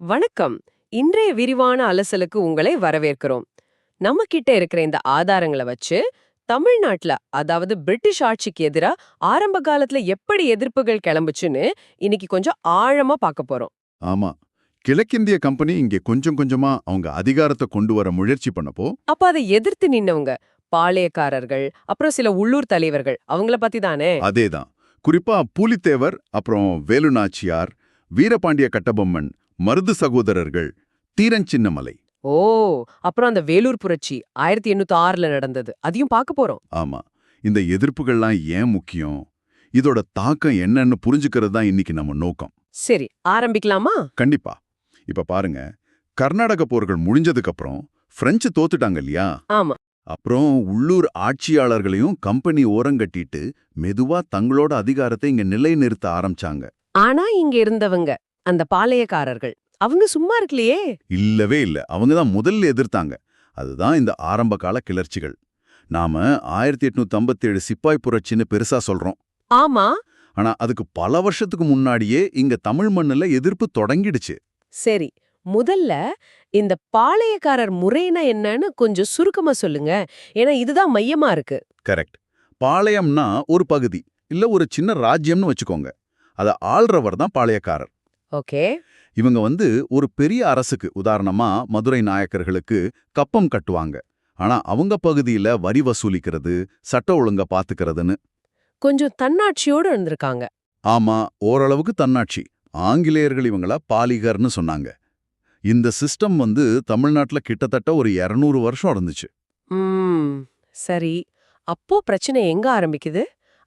வணக்கம். இன்றைய விரிவான அலசலுக்கு உங்களை வரவேற்கிறோம். நம்ம கிட்ட இருக்கிற இந்த ஆதாரங்களை வச்சு தமிழ்நாட்டுல அதாவது பிரிட்டிஷ் ஆட்சிக்கு எதிரா ஆரம்ப காலத்துல எப்படி எதிர்ப்புகள் கிளம்புச்சுன்னு இன்னைக்கு கொஞ்சம் ஆழமா பார்க்க போறோம். ஆமா. கிழக்கிந்திய கம்பெனி இங்கே கொஞ்சம் கொஞ்சமா அவங்க அதிகாரத்தை கொண்டு வர முயற்சி பண்ணப்போ அப்ப அதை எதிர்த்து நின்னவங்க பாளையக்காரர்கள் அப்புறம் சில உள்ளூர் தலைவர்கள் அவங்கள பத்தி தானே? அதேதான். குறிப்பா பூலித்தேவர் அப்புறம் வேலுநாச்சியார் வீரபாண்டிய கட்டபொம்மன் மருது சகோதரர்கள் தீரஞ்சின்னமலை ஓ அப்புறம் அந்த வேலூர் புரட்சி ஆயிரத்தி எண்ணூத்தி ஆறுல நடந்தது. அதையும் பார்க்க போறோம். ஆமா இந்த எதிர்ப்புகள்லாம் ஏன் முக்கியம்? இதோட தாக்கம் என்னன்னு புரிஞ்சுக்கிறது தான் இன்னைக்கு நம்ம நோக்கம். சரி ஆரம்பிக்கலாமா? கண்டிப்பா. இப்ப பாருங்க கர்நாடக போர்கள் முடிஞ்சதுக்கு அப்புறம் பிரெஞ்சு தோத்துட்டாங்க இல்லையா? ஆமா. அப்புறம் உள்ளூர் ஆட்சியாளர்களையும் கம்பெனி ஓரங்கட்டிட்டு மெதுவா தங்களோட அதிகாரத்தை இங்க நிலைநிறுத்த ஆரம்பிச்சாங்க. ஆனா இங்க இருந்தவங்க அந்த பாளையக்காரர்கள். அவங்க சும்மா இருக்கலையே? இல்லவே இல்ல. அவங்க தான் முதல்ல எதிர்த்தாங்க. அதுதான் இந்த ஆரம்ப கால கிளர்ச்சிகள். நாம ஆயிரத்தி எட்நூத்தி ஐம்பத்தேழு சிப்பாய் புரட்சின்னு பெருசா சொல்றோம். ஆமா. ஆனா அதுக்கு பல வருஷத்துக்கு முன்னாடியே இங்க தமிழ் மண்ணுல எதிர்ப்பு தொடங்கிடுச்சு. சரி முதல்ல இந்த பாளையக்காரர் முறைனா என்னன்னு கொஞ்சம் சுருக்கமா சொல்லுங்க. ஏன்னா இதுதான் மையமா இருக்கு. கரெக்ட். பாளையம்னா ஒரு பகுதி இல்ல ஒரு சின்ன ராஜ்யம்னு வச்சுக்கோங்க. அத ஆள்றவர் தான் பாளையக்காரர். ஓகே. இவங்க வந்து ஒரு பெரிய அரசுக்கு உதாரணமா மதுரை நாயக்கர்களுக்கு கப்பம் கட்டுவாங்க. ஆனா அவங்க பகுதியில வரி வசூலிக்கிறது சட்ட ஒழுங்க பாத்துக்கிறதுன்னு. கொஞ்சம் தன்னாட்சியோட இருந்திருக்காங்க. ஆமா ஓரளவுக்கு தன்னாட்சி. ஆங்கிலேயர்கள் இவங்கள பாலிகர்னு சொன்னாங்க. இந்த சிஸ்டம் வந்து தமிழ்நாட்டுல கிட்டத்தட்ட ஒரு 200 வருஷம் இருந்துச்சு சரி. அப்போ பிரச்சனை எங்க ஆரம்பிக்குது?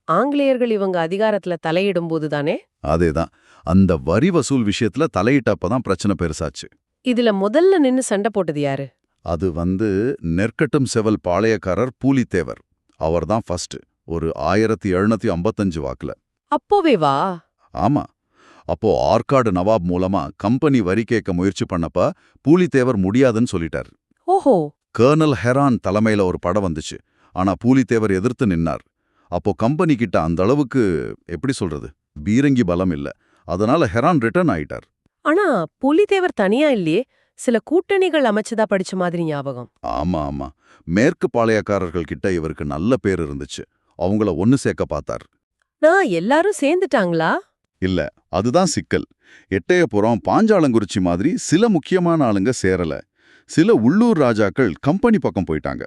ஆங்கிலேயர்கள் இவங்க அதிகாரத்துல தலையிடும் போது தானே அதேதான். அந்த வரி வசூல் விஷயத்துல தலையிட்டப்பதான் பிரச்சனை பெருசாச்சு. இதுல முதல்ல நின்னு சண்டை போட்டது யாரு? அது வந்து நெற்கட்டும் செவல் பாளையக்காரர் பூலித்தேவர். அவர்தான் ஃபர்ஸ்ட் ஒரு ஆயிரத்தி எழுநூத்தி ஐம்பத்தஞ்சு வாக்குல. அப்போவே வா. ஆமா. அப்போ ஆற்காடு நவாப் மூலமா கம்பெனி வரி கேட்க முயற்சி பண்ணப்ப பூலித்தேவர் முடியாதுன்னு சொல்லிட்டார். ஓஹோ. கர்னல் ஹெரான் தலைமையில ஒரு படம் வந்துச்சு. ஆனா பூலித்தேவர் எதிர்த்து நின்னார். அப்போ கம்பெனி கிட்ட அந்த அளவுக்கு எப்படி சொல்றது பீரங்கி பலம் இல்ல. அதனால ஹெரான் ரிட்டர்ன் ஆயிட்டார். ஆனா புலித்தேவர் தனியா இல்லையே சில கூட்டணிகள் அமைச்சதா படிச்ச மாதிரி ஞாபகம். ஆமா ஆமா. மேற்கு பாளையக்காரர்கள் கிட்ட இவருக்கு நல்ல பேர் இருந்துச்சு. அவங்கள ஒன்னு சேர்க்க பார்த்தார். நான் எல்லாரும் சேர்ந்துட்டாங்களா? இல்ல அதுதான் சிக்கல். எட்டயபுரம் பாஞ்சாலங்குறிச்சி மாதிரி சில முக்கியமான ஆளுங்க சேரல. சில உள்ளூர் ராஜாக்கள் கம்பெனி பக்கம் போயிட்டாங்க.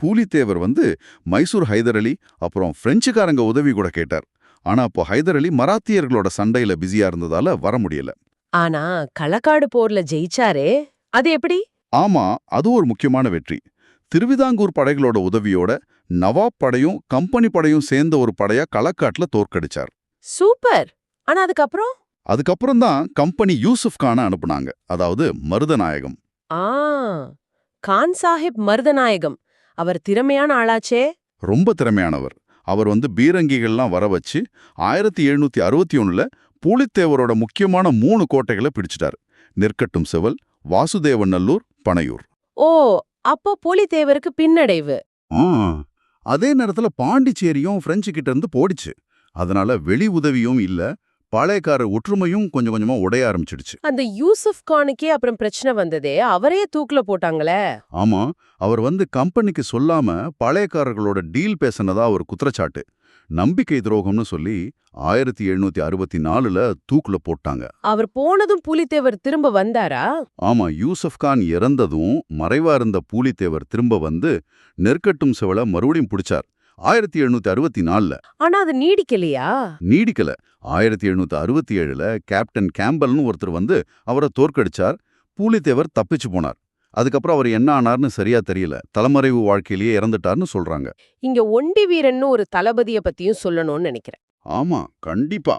பூலித்தேவர் வந்து மைசூர் ஹைதர் அலி அப்புறம் பிரெஞ்சுக்காரங்க உதவி கூட கேட்டார். ஆனா அப்போ ஹைதர் அலி மராத்தியர்களோட சண்டையில பிஸியா இருந்ததால வர முடியல. ஆனா களக்காடு போர்ல ஜெயிச்சாரே அது எப்படி? ஆமா அது ஒரு முக்கியமான வெற்றி. திருவிதாங்கூர் படைகளோட உதவியோட நவாப் படையும் கம்பெனி படையும் சேர்ந்த ஒரு படையா களக்காட்டுல தோற்கடிச்சார். சூப்பர்! ஆனா அதுக்கப்புறம்? அதுக்கப்புறம் தான் கம்பெனி யூசுப் கானை அனுப்புனாங்க. அதாவது மருதநாயகம் ஆ கான் சாஹிப் மருதநாயகம் அவர் திறமையான ஆளாச்சே. ரொம்ப திறமையானவர். அவர் வந்து பீரங்கிகள்லாம் வர வச்சு ஆயிரத்தி எழுநூத்தி அறுபத்தி ஒண்ணுல பூலித்தேவரோட முக்கியமான மூணு கோட்டைகளை பிடிச்சிட்டார். நெற்கட்டும் செவல் வாசுதேவநல்லூர் பனையூர். ஓ அப்போ புலித்தேவருக்கு பின்னடைவு. அதே நேரத்துல பாண்டிச்சேரியும் பிரெஞ்சு கிட்ட இருந்து போடிச்சு. அதனால வெளி உதவியும் இல்ல. பாளையக்கார ஒற்றுமையும் கொஞ்சம் கொஞ்சமா உடைய ஆரம்பிச்சிடுச்சு. அந்த யூசுப் கானுக்கே அப்புறம் பிரச்சனை வந்ததே அவரையே தூக்குல போட்டாங்களே? ஆமா அவர் வந்து கம்பெனிக்கு சொல்லாம பாளையக்காரர்களோட டீல் பேசினதா ஒரு குற்றச்சாட்டு. நம்பிக்கை துரோகம்னு சொல்லி ஆயிரத்தி எழுநூத்தி அறுபத்தி நாலுல தூக்குல போட்டாங்க. அவர் போனதும் புலித்தேவர் திரும்ப வந்தாரா? ஆமா யூசப் கான் இறந்ததும் மறைவா இருந்த பூலித்தேவர் திரும்ப வந்து நெற்கட்டும் செவல மறுபடியும் பிடிச்சார். ஆயிரத்தி எழுநூத்தி அறுபத்தி நாலுல. ஆனா அது நீடிக்கலையா? நீடிக்கல. ஆயிரத்தி எழுநூத்தி அறுபத்தி ஏழுல கேப்டன் கேம்பல்னு ஒருத்தர் வந்து அவரை தோற்கடிச்சார். பூலித்தேவர் தப்பிச்சு போனார். அதுக்கப்புறம் அவர் என்ன ஆனார்னு சரியா தெரியல. தலைமறைவு வாழ்க்கையிலேயே இறந்துட்டார்னு சொல்றாங்க. இங்க ஒண்டி வீரன்னு ஒரு தளபதிய பத்தியும் சொல்லணும்னு நினைக்கிறேன். ஆமா கண்டிப்பா.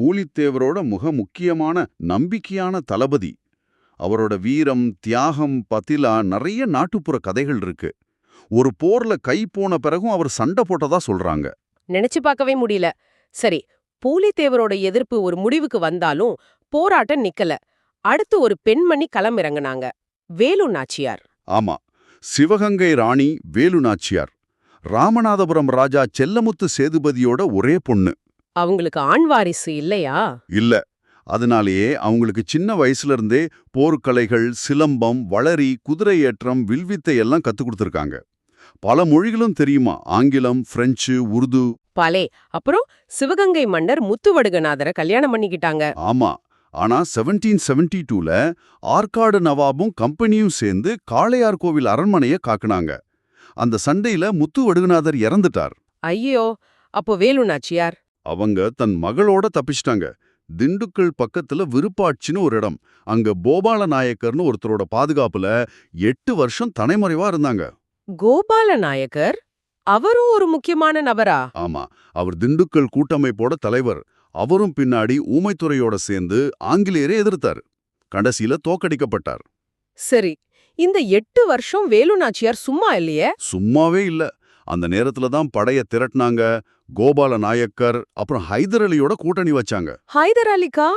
பூலித்தேவரோட முக முக்கியமான நம்பிக்கையான தளபதி. அவரோட வீரம் தியாகம் பத்திலா நிறைய நாட்டுப்புற கதைகள் இருக்கு. ஒரு போர்ல கை போன பிறகும் அவர் சண்டை போட்டதா சொல்றாங்க. நினைச்சு பார்க்கவே முடியல. சரி பூலித்தேவரோட எதிர்ப்பு ஒரு முடிவுக்கு வந்தாலும் போராட்டம் நிக்கல. அடுத்து ஒரு பெண்மணி களமிறங்குனாங்க. வேலு நாச்சியார். ஆமா சிவகங்கை ராணி வேலு நாச்சியார். ராமநாதபுரம் ராஜா செல்லமுத்து சேதுபதியோட ஒரே பொண்ணு. அவங்களுக்கு ஆண் வாரிசு இல்லையா? இல்ல அதனாலேயே அவங்களுக்கு சின்ன வயசுல இருந்தே போர்க்கலைகள் சிலம்பம் வளரி குதிரையேற்றம் வில்வித்தை எல்லாம் கத்துக் கொடுத்துருக்காங்க. பல மொழிகளும் தெரியுமா? ஆங்கிலம் பிரெஞ்சு உருது. பலே அப்புறம் சிவகங்கை மன்னர் முத்துவடுகநாதரை கல்யாணம் பண்ணிக்கிட்டாங்க. ஆமா. ஆனா செவன்டீன் செவன்டி டூல ஆற்காடு நவாபும் கம்பெனியும் சேர்ந்து காளையார் கோவில் அரண்மனைய காக்குனாங்க. அந்த சண்டையில முத்து வடுகநாதர் இறந்துட்டார். ஐயோ அப்போ வேலு நாச்சியார் அவங்க தன் மகளோட தப்பிச்சிட்டாங்க. திண்டுக்கல் பக்கத்துல விருப்பாட்சின்னு ஒரு இடம். அங்க கோபால நாயக்கர்னு ஒருத்தரோட பாதுகாப்புல எட்டு வருஷம் தனைமறைவா இருந்தாங்க. கோபால நாயக்கர்? அவரும் ஒரு முக்கியமான நபரா? ஆமா. அவர் திண்டுக்கல் கூட்டமைப்போட தலைவர். அவரும் பின்னாடி ஊமைத்துறையோட சேர்ந்து ஆங்கிலேயரை எதிர்த்தார். கடைசியில தோக்கடிக்கப்பட்டார். சரி. இந்த எட்டு வருஷம் வேலு நாச்சியார் சும்மா இல்லையே? சும்மாவே இல்ல. அந்த நேரத்துல தான் படைய திரட்டினாங்க. கோபால நாயக்கர் அப்புறம் ஹைதர் அலியோட கூட்டணி வச்சாங்க. ஹைதர் அலிகா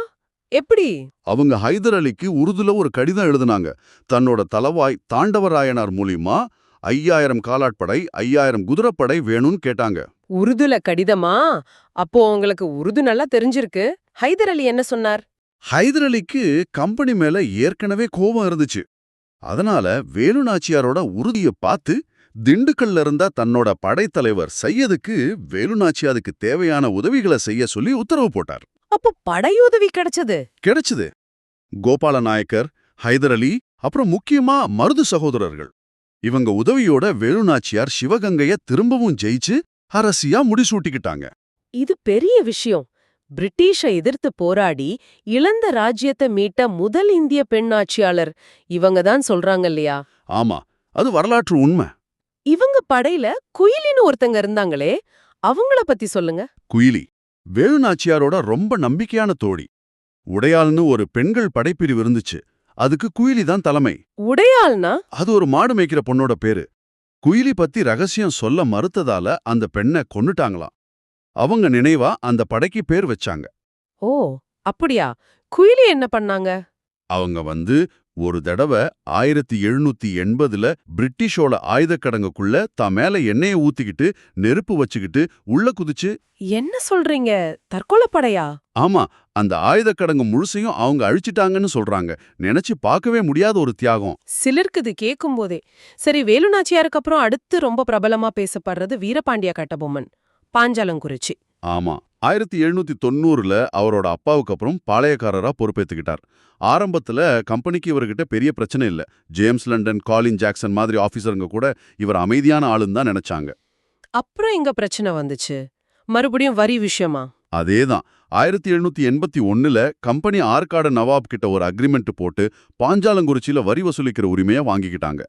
எப்படி? அவங்க ஹைதர் அலிக்கு உருதுல ஒரு கடிதம் எழுதுனாங்க. தன்னோட தலவாய் தாண்டவராயனார் மூலியமா ஐயாயிரம் காலாட்படை ஐயாயிரம் குதிரைப்படை வேணும்னு கேட்டாங்க. உருதுல கடிதமா? அப்போ உங்களுக்கு உருது நல்லா தெரிஞ்சிருக்கு. ஹைதர் அலி என்ன சொன்னார்? ஹைதர் அலிக்கு கம்பெனி மேல ஏற்கனவே கோபம் இருந்துச்சு. அதனால வேலு நாச்சியாரோட உறுதிய பார்த்து திண்டுக்கல்ல இருந்தா தன்னோட படைத்தலைவர் சையதுக்கு வேலு நாச்சியாருக்கு தேவையான உதவிகளை செய்ய சொல்லி உத்தரவு போட்டார். அப்போ படையுதவி கிடைச்சது? கிடைச்சது. கோபால நாயக்கர் ஹைதர் அலி அப்புறம் முக்கியமா மருது சகோதரர்கள். இவங்க உதவியோட வேலு நாச்சியார் சிவகங்கைய திரும்பவும் ஜெயிச்சு அரசியா முடிசூட்டிக்கிட்டாங்க. இது பெரிய விஷயம். பிரிட்டிஷ எதிர்த்து போராடி இழந்த ராஜ்யத்தை மீட்ட முதல் இந்திய பெண் ஆட்சியாளர் இவங்க தான் சொல்றாங்க இல்லையா? ஆமா அது வரலாற்று உண்மை. இவங்க படையில குயிலின்னு ஒருத்தங்க இருந்தாங்களே அவங்கள பத்தி சொல்லுங்க. குயிலி வேலு நாச்சியாரோட ரொம்ப நம்பிக்கையான தோழி. உடையாள்னு ஒரு பெண்கள் படைப்பிரிவு இருந்துச்சு. அதுக்கு குயிலி தான் தலைமை. உடையாள்னா? அது ஒரு மாடு மேய்க்கிற பொண்ணோட பேரு. குயிலி பத்தி ரகசியம் சொல்ல மறுத்ததால அந்த பெண்ணை கொன்னுட்டாங்களாம். அவங்க நினைவா அந்த படைக்கு பேர் வச்சாங்க. ஓ அப்படியா? குயிலி என்ன பண்ணாங்க? அவங்க வந்து ஒரு தடவை ஆயிரத்தி எழுநூத்தி எண்பதுல பிரிட்டிஷோட ஆயுதக்கடங்குக்குள்ள தான் மேல எண்ணெயை ஊத்திக்கிட்டு நெருப்பு வச்சுக்கிட்டு உள்ள குதிச்சு என்ன சொல்றீங்க? தற்கொலை படையா? ஆமா அந்த ஆயுதக்கடங்கு முழுசையும் அவங்க அழிச்சிட்டாங்கன்னு சொல்றாங்க. நினைச்சு பார்க்கவே முடியாத ஒரு தியாகம். சிலருக்கு கேக்கும் போதே சரி வேலுநாச்சியாருக்கு அப்புறம் அடுத்து ரொம்ப பிரபலமா பேசப்படுறது வீரபாண்டிய கட்டபொம்மன். பாஞ்சாலங்குறிச்சி. ஆமா. ஆயிரத்தி எழுநூத்தி தொண்ணூறுல அவரோட அப்பாவுக்கு அப்புறம் பாளையக்காரரா பொறுப்பேத்துக்கிட்டார். ஆரம்பத்துல கம்பெனிக்கு இவர்கிட்ட பெரிய பிரச்சனை இல்ல. ஜேம்ஸ் லண்டன் காலின் ஜாக்சன் மாதிரி ஆபீசருங்க கூட இவர் அமைதியான ஆளுன்னு தான் நினைச்சாங்க. அப்புறம் எங்க பிரச்சனை வந்துச்சு? மறுபடியும் வரி விஷயமா? அதேதான். ஆயிரத்தி எழுநூத்தி எண்பத்தி ஒண்ணுல கம்பெனி ஆற்காடு நவாப் கிட்ட ஒரு அக்ரிமெண்ட் போட்டு பாஞ்சாலங்குறிச்சியில வரி வசூலிக்கிற உரிமையை வாங்கிக்கிட்டாங்க.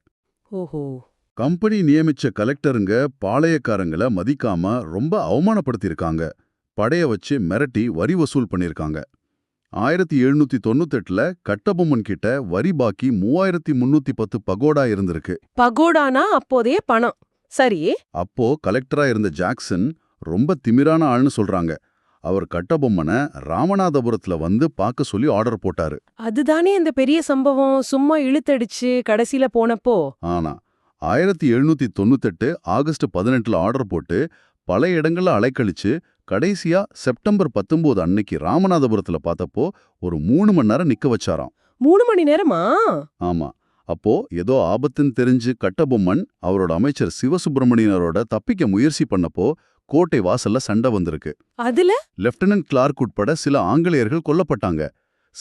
ஓஹோ. கம்பெனி நியமிச்ச கலெக்டருங்க பாளையக்காரங்கள மதிக்காம ரொம்ப அவமானப்படுத்தியிருக்காங்க. படைய வச்சு மிரட்டி வரி வசூல் பண்ணிருக்காங்க. ஆயிரத்தி எழுநூத்தி தொண்ணூத்தெட்டுல கட்டபொம்மன் கிட்ட வரி பாக்கி மூவாயிரத்தி முன்னூத்தி பத்து பகோடா இருந்திருக்கு. பகோடானா? அப்போதைய பணம். சரி. அப்போ கலெக்டரா இருந்த ஜாக்சன் ரொம்ப திமிரான ஆள்னு சொல்றாங்க. அவர் கட்டபொம்மனை ராமநாதபுரத்துல வந்து பார்க்க சொல்லி ஆர்டர் போட்டாரு. அதுதானே இந்த பெரிய சம்பவம்? சும்மா இழுத்தடிச்சு கடைசில போனப்போ. ஆனா ஆயிரத்தி எழுநூத்தி தொண்ணூத்தெட்டு ஆகஸ்ட் பதினெட்டுல ஆர்டர் போட்டு பல இடங்கள்ல அலைக்கழிச்சு கடைசியா செப்டம்பர் பத்தொன்பது அன்னைக்கு ராமநாதபுரத்துல பார்த்தப்போ ஒரு மூணு மணி நேரம் நிக்க வச்சாராம். மூணு மணி நேரமா? ஆமா. அப்போ ஏதோ ஆபத்துன்னு தெரிஞ்சு கட்டபொம்மன் அவரோட அமைச்சர் சிவசுப்பிரமணியனரோட தப்பிக்க முயற்சி பண்ணப்போ கோட்டை வாசல்ல சண்டை வந்திருக்கு. அதுல? லெப்டினன்ட் கிளார்க் உட்பட சில ஆங்கிலேயர்கள் கொல்லப்பட்டாங்க.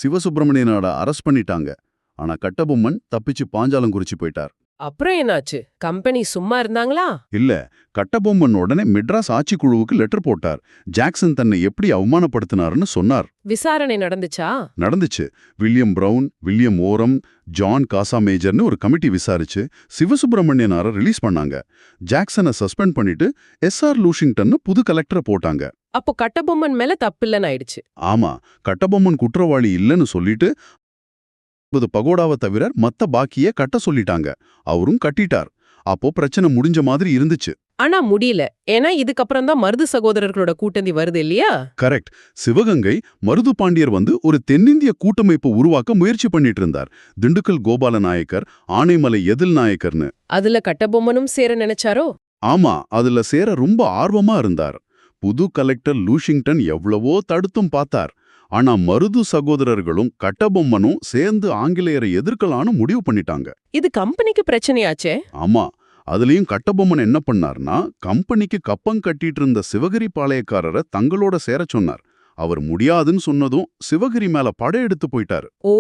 சிவசுப்பிரமணியனோட அரெஸ்ட் பண்ணிட்டாங்க. ஆனா கட்டபொம்மன் தப்பிச்சு பாஞ்சாலங்குறிச்சி போயிட்டார். அப்புறம் என்னாச்சு? கம்பெனி சும்மா இருந்தாங்களா? இல்ல கட்டபொம்மன் உடனே மெட்ராஸ் ஆட்சிக்குழுவுக்கு லெட்டர் போட்டார். ஜாக்சன் தன்னை எப்படி அவமானப்படுத்தினாருன்னு சொன்னார். விசாரணை நடந்துச்சா? நடந்துச்சு. William Brown William Oram John காசா மேஜர்னு ஒரு கமிட்டி விசாரிச்சு சிவசுப்பிரமணியனார ரிலீஸ் பண்ணாங்க. ஜாக்சனை சஸ்பெண்ட் பண்ணிட்டு எஸ்ஆர் லூஷிங்டன்னு புது கலெக்டரை போட்டாங்க. அப்போ கட்டபொம்மன் மேல தப்பில்லன்னு ஆயிடுச்சு. ஆமா கட்டபொம்மன் குற்றவாளி இல்லைன்னு சொல்லிட்டு இது பகோடாவை தவிர மத்த பாக்கிய கட்ட சொல்லிட்டாங்க. அவரும் கட்டிட்டார். அப்போ பிரச்சனை முடிஞ்ச மாதிரி இருந்துச்சு. ஆனா முடியல. ஏன்னா இதுக்கப்புறம் தான் மருது சகோதரர்களோட கூட்டந்தி வருது இல்லையா? கரெக்ட். சிவகங்கை மருது பாண்டியர் வந்து ஒரு தென்னிந்திய கூட்டமைப்பை உருவாக்க முயற்சி பண்ணிட்டு இருந்தார். திண்டுக்கல் கோபால நாயக்கர் ஆனைமலை எதில் நாயக்கர்னு. அதுல கட்டபொம்மனும் சேர நினைச்சாரோ? ஆமா அதுல சேர ரொம்ப ஆர்வமா இருந்தார். புது கலெக்டர் லூஷிங்டன் எவ்வளவோ தடுத்தும் பார்த்தார். ஆனா மருது சகோதரர்களும் கட்டபொம்மனும் சேர்ந்து ஆங்கிலேயரை எதிர்க்கலான்னு முடிவு பண்ணிட்டாங்க. இது கம்பெனிக்கு பிரச்சனையாச்சே? ஆமா. அதுலயும் கட்டபொம்மன் என்ன பண்ணார்னா கம்பெனிக்கு கப்பம் கட்டிட்டு இருந்த சிவகிரி பாளையக்காரரை தங்களோட சேரச் சொன்னார். அவர் முடியாதுன்னு சொன்னதும் சிவகிரி மேல படையெடுத்து போயிட்டாரு. ஓ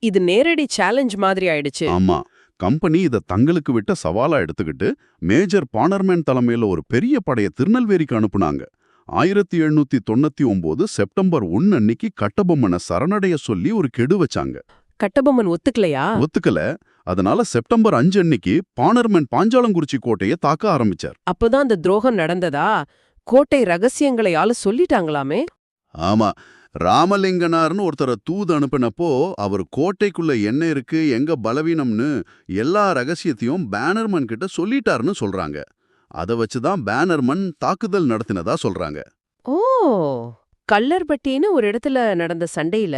இது நேரடி சேலஞ்ச் மாதிரி ஆயிடுச்சு. ஆமா. கம்பெனி இத தங்களுக்கு விட்ட சவாலா எடுத்துக்கிட்டு மேஜர் பானர்மேன் தலைமையில ஒரு பெரிய படைய திருநெல்வேலிக்கு அனுப்புனாங்க. ஆயிரத்தி எழுநூத்தி தொண்ணூத்தி ஒன்பது செப்டம்பர் ஒன்னு அன்னைக்கு கட்டபொம்மனை சரணடைய சொல்லி ஒரு கெடு வச்சாங்க. கட்டபொம்மன் ஒத்துக்கலையா? ஒத்துக்கல. அதனால செப்டம்பர் அஞ்சு அன்னைக்கு பானர்மேன் பாஞ்சாலங்குறிச்சி கோட்டையை தாக்க ஆரம்பிச்சார். அப்பதான் அந்த துரோகம் நடந்ததா? கோட்டை ரகசியங்களையால சொல்லிட்டாங்களாமே? ஆமா. ராமலிங்கனார்னு ஒருத்தரை தூது அனுப்பினப்போ அவர் கோட்டைக்குள்ள என்ன இருக்கு எங்க பலவீனம்னு எல்லா ரகசியத்தையும் பேனர்மன் கிட்ட சொல்லிட்டாருன்னு சொல்றாங்க. அத வச்சுதான் பேனர்மன் தாக்குதல் நடத்தினதா சொல்றாங்க. ஓ! கல்லர்பட்டின்னு ஒரு இடத்துல நடந்த சண்டையில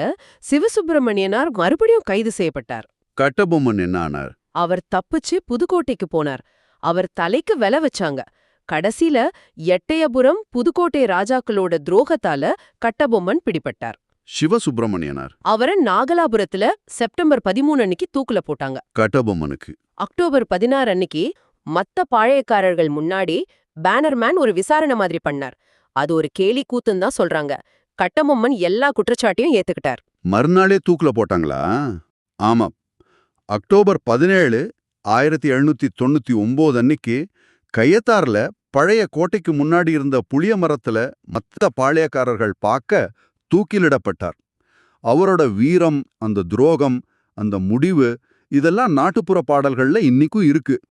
சிவசுப்பிரமணியனார் மறுபடியும் கைது செய்யப்பட்டார். கட்டபொம்மன் என்ன ஆனார்? அவர் தப்பிச்சு புதுக்கோட்டைக்கு போனார். அவர் தலைக்கு வில வச்சாங்க. கடைசில எட்டயபுரம் புதுக்கோட்டை ராஜாக்களோட துரோகத்தால கட்டபொம்மன் பிடிபட்டார். சிவசுப்பிரமணியனார். அவரை நாகலாபுரத்துல செப்டம்பர் பதிமூணு அன்னைக்கு தூக்குல போட்டாங்க. கட்டபொம்மனுக்கு. அக்டோபர் பதினாறு அன்னைக்கு மத்த பாளையக்காரர்கள் முன்னாடி பேனர்மேன் ஒரு விசாரணை மாதிரி பண்ணார். அது ஒரு கேலி கூத்துன்னு தான் சொல்றாங்க. கட்டபொம்மன் எல்லா குற்றச்சாட்டையும் ஏத்துக்கிட்டார். மறுநாளே தூக்குல போட்டாங்களா? ஆமா அக்டோபர் பதினேழு ஆயிரத்தி எழுநூத்தி தொண்ணூத்தி ஒன்பது அன்னைக்கு கையத்தார்ல பழைய கோட்டைக்கு முன்னாடி இருந்த புளிய மரத்துல மத்த பாளையக்காரர்கள் பார்க்க தூக்கிலிடப்பட்டார். அவரோட வீரம் அந்த துரோகம் அந்த முடிவு இதெல்லாம் நாட்டுப்புற பாடல்கள்ல இன்னிக்கும் இருக்கு.